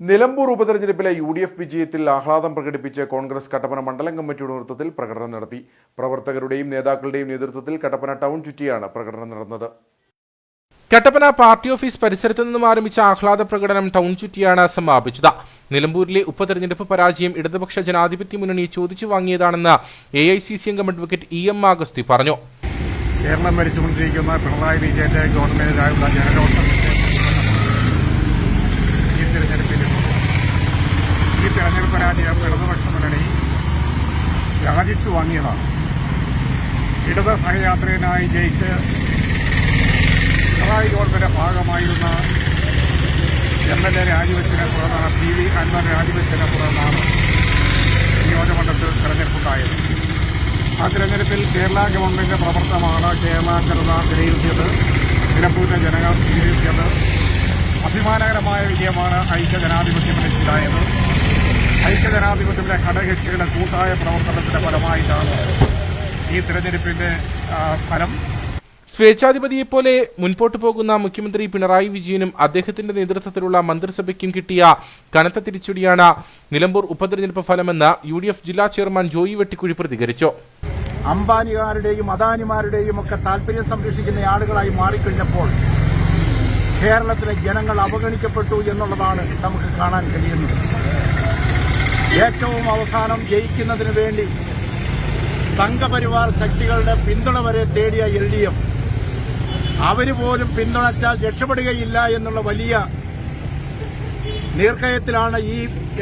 നിലമ്പൂർ ഉപതെരഞ്ഞെടുപ്പിലെ U D F വിജയത്തിൽ ആഹ്ലാദം പ്രകടിപ്പിച്ച് കോൺഗ്രസ് കട്ടപ്പന മണ്ഡലം കമ്മിറ്റിയുടെ നേതൃത്വത്തിൽ പ്രകടനം നടത്തി. പ്രവർത്തകരുടെയും നേതാക്കളുടെയും നേതൃത്വത്തിൽ കട്ടപ്പന ടൗൺ ചുറ്റിയാണ് പ്രകടനം നടന്നത്. കട്ടപ്പന പാർട്ടി ഓഫീസ് പരിസരത്ത് നിന്നും ആരംഭിച്ച ആഹ്ലാദ പ്രകടനം ടൗൺ ചുറ്റിയാണ് സമാപിച്ചത്. നിലമ്പൂരിലെ ഉപതെരഞ്ഞെടുപ്പ് പരാജയം ഇടതുപക്ഷ ജനാധിപത്യ മുന്നണി ചോദിച്ചു വാങ്ങിയതാണെന്ന് എ ഐ സി സി അംഗം അഡ്വക്കേറ്റ് ഇ എം ആഗസ്തി പറഞ്ഞു. കേരളം ഭരിച്ചുകൊണ്ടിരിക്കുന്ന പിണറായി വിജയന്റെ ഗവൺമെന്റിനായുള്ള ജനരോഷം ഈ തിരഞ്ഞെടുപ്പിലും ഈ തിരഞ്ഞെടുപ്പ് പരാജയം ഇടതുപക്ഷ മുന്നണി യാചിച്ചു വാങ്ങിയതാണ് ഇടത് സഹയാത്രികനായി ജയിച്ച് പിണറായി ഗവൺമെന്റ് ഭാഗമായിരുന്ന എം എൽ എ രാജിവെച്ചതിനെ തുടർന്നാണ് പി വി അൻവർ രാജിവെച്ചതിനെ തുടർന്നാണ് നിയോജകമണ്ഡലത്തിൽ തെരഞ്ഞെടുപ്പുണ്ടായത്. ആ തിരഞ്ഞെടുപ്പിൽ കേരള ഗവൺമെന്റിന്റെ പ്രവർത്തനമാണ് കേരള ജനത വിലയിരുത്തിയത് നിലമ്പൂരിലെ ജനങ്ങൾ വിലയിരുത്തിയത് അഭിമാനകരമായ വിജയമാണ് ഐക്യ ജനാധിപത്യ ഐക്യ ജനാധിപത്യത്തിലെ ഘടകകക്ഷികളുടെ കൂട്ടായ പ്രവർത്തനത്തിന്റെ ഫലമായിട്ടാണ് ഈ തിരഞ്ഞെടുപ്പിന്റെ ഫലം. സ്വേച്ഛാധിപതിയെപ്പോലെ മുൻപോട്ട് പോകുന്ന മുഖ്യമന്ത്രി പിണറായി വിജയനും അദ്ദേഹത്തിന്റെ നേതൃത്വത്തിലുള്ള മന്ത്രിസഭയ്ക്കും കിട്ടിയ കനത്ത തിരിച്ചടിയാണ് നിലമ്പൂർ ഉപതെരഞ്ഞെടുപ്പ് ഫലമെന്ന് യു ഡി എഫ് ജില്ലാ ചെയർമാൻ ജോയി വെട്ടിക്കുഴി പ്രതികരിച്ചു. അംബാനിമാരുടെയും അദാനിമാരുടെയും ഒക്കെ താല്പര്യം സംരക്ഷിക്കുന്ന ആളുകളായി മാറിക്കഴിഞ്ഞപ്പോൾ കേരളത്തിലെ ജനങ്ങൾ അവഗണിക്കപ്പെട്ടു എന്നുള്ളതാണ് നമുക്ക് കാണാൻ കഴിയുന്നത്. ഏറ്റവും അവസാനം ജയിക്കുന്നതിന് വേണ്ടി സംഘപരിവാർ ശക്തികളുടെ പിന്തുണ വരെ തേടിയ എൽ ഡി എഫ് അവർ പോലും പിന്തുണച്ചാൽ രക്ഷപ്പെടുകയില്ല എന്നുള്ള വലിയ നീർക്കയത്തിലാണ് ഈ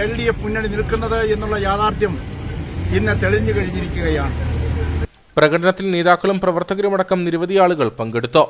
എൽ ഡി എഫ് മുന്നണി നിൽക്കുന്നത് എന്നുള്ള യാഥാർത്ഥ്യം ഇന്ന് തെളിഞ്ഞു കഴിഞ്ഞിരിക്കുകയാണ്. പ്രകടനത്തിൽ നേതാക്കളും പ്രവർത്തകരുമടക്കം നിരവധി ആളുകൾ പങ്കെടുത്തു.